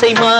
பறந்தாலும் திசை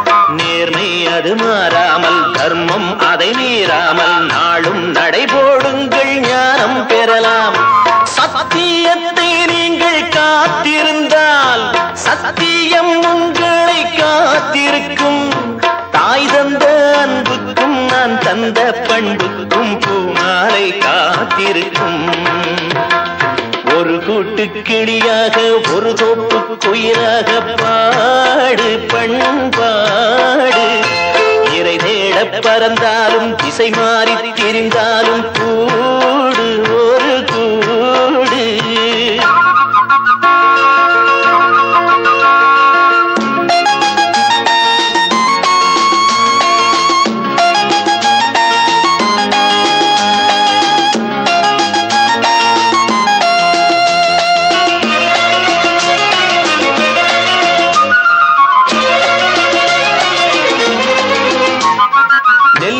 அது மாறாமல் தர்மம் அதை மீறாமல் நாளும் நடைபோடுங்கள் ஞானம் பெறலாம். சத்தியத்தை நீங்கள் காத்திருந்தால் சத்தியம் உங்களை காத்திருக்கும். தாய் தந்த அன்புக்கும் நான் தந்த பண்புக்கும் பூமாலை காத்திருக்கும். ஒரு கூட்டு கிளியாக ஒரு தோப்பு குயிலாக பாடு பண்பாடு. இறை தேட பறந்தாலும் திசை மாறி திரிந்தாலும் பூ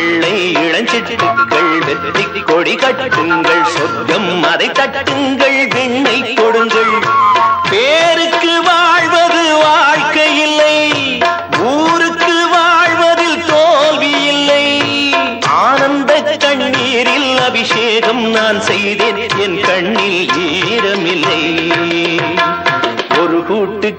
வெள்ளை இளஞ்சிட்டுக்கள் வெற்றி கொடி கட்டுங்கள் சொர்க்கம் அதை தட்டுங்கள் விண்ணை கொடுங்கள் பேருக்கு வா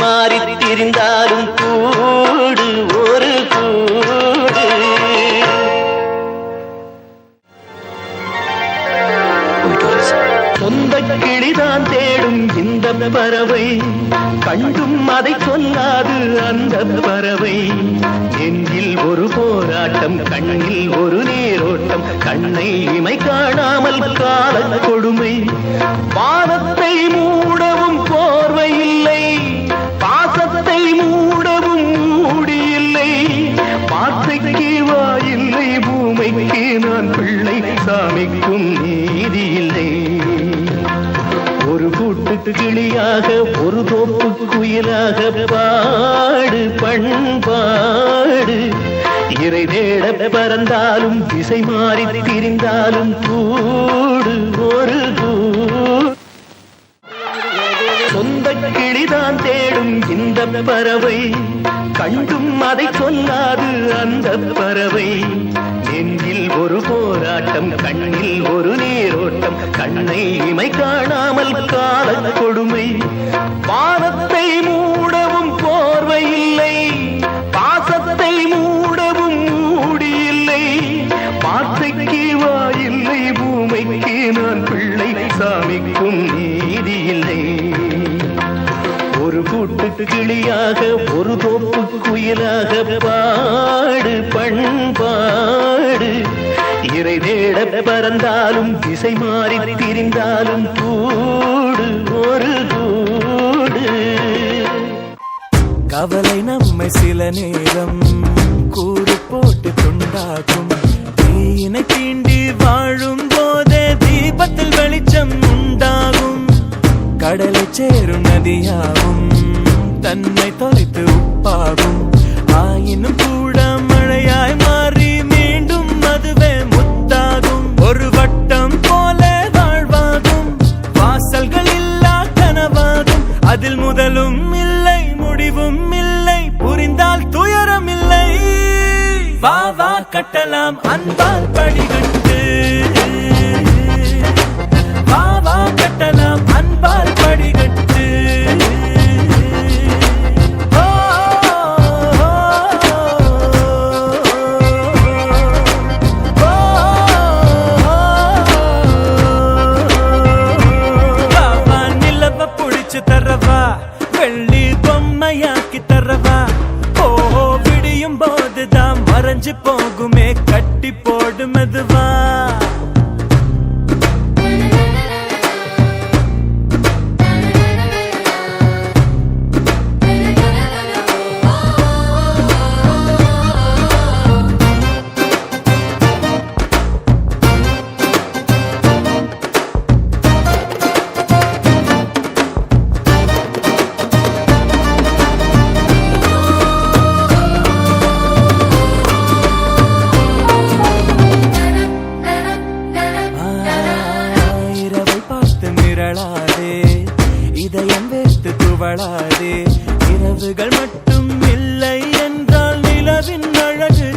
மாறி திரிந்தாலும் கூடு ஒரு பறவை. கண்டும் அதை சொல்லாது அந்த பறவை. நெஞ்சில் ஒரு போராட்டம் கண்ணில் ஒரு நீரோட்டம். கண்ணை இமை காணாமல் கால கொடுமை. பாதத்தை மூடவும் போர்வை இல்லை பாசத்தை மூடவும் மூடி இல்லை வார்த்தைக்கு வாயில்லை பூமைக்கு நான் பிள்ளை. சாமிக்கும் கூட்டு கிளியாக ஒரு தோப்பு குயிலாக பாடு பண்பாடு. இறை தேட பறந்தாலும் திசை மாறி திரிந்தாலும் கூடு ஒரு சொந்த கிளிதான் தேடும் இந்த பறவை கண்டும் அதை சொல்லாது அந்த பறவை. நெஞ்சில் ஒரு போராட்டம் கண்ணில் ஒரு நேரம் கண்ணை இமை காணாமல் கால கொடுமை. வானத்தை மூடவும் போர்வை இல்லை பாசத்தை மூடவும் மூடி இல்லை வார்த்தைக்கு வாயில்லை பூமைக்கு நான் பிள்ளை சாமிக்கும் நீதி இல்லை ஒரு கூட்டு கிளியாக ஒரு தோப்பு குயிலாக பாடு பண்பா தேட பறந்தாலும் திசை மாறி திரிந்தாலும் கூடு ஒரு கூடு. கவலை நம்மை சில நேரம் கூடு போட்டு துண்டாக்கும். தீயினை தீண்டி வாழும் போதே தீபத்தில் வெளிச்சம் உண்டாகும். கடலை சேரும் நதியாகும். தன்னை அதில் முதலும் இல்லை முடிவும் இல்லை புரிந்தால் துயரம் இல்லை வா வா கட்டலாம் அன்பால் படிகள். போதுதான் மறைஞ்சு இதயம் வேஷ்டு துவளாதே. இரவுகள் மட்டும் இல்லை என்றால் நிலவின் அழகு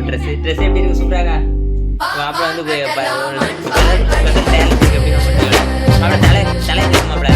ஒரு ட்ரெஸ் ட்ரெஸ் எப்படி இருக்கு சூப்பராக அப்புறம் வந்து தலைக்கு தலை தலை தெரியுமா அப்படி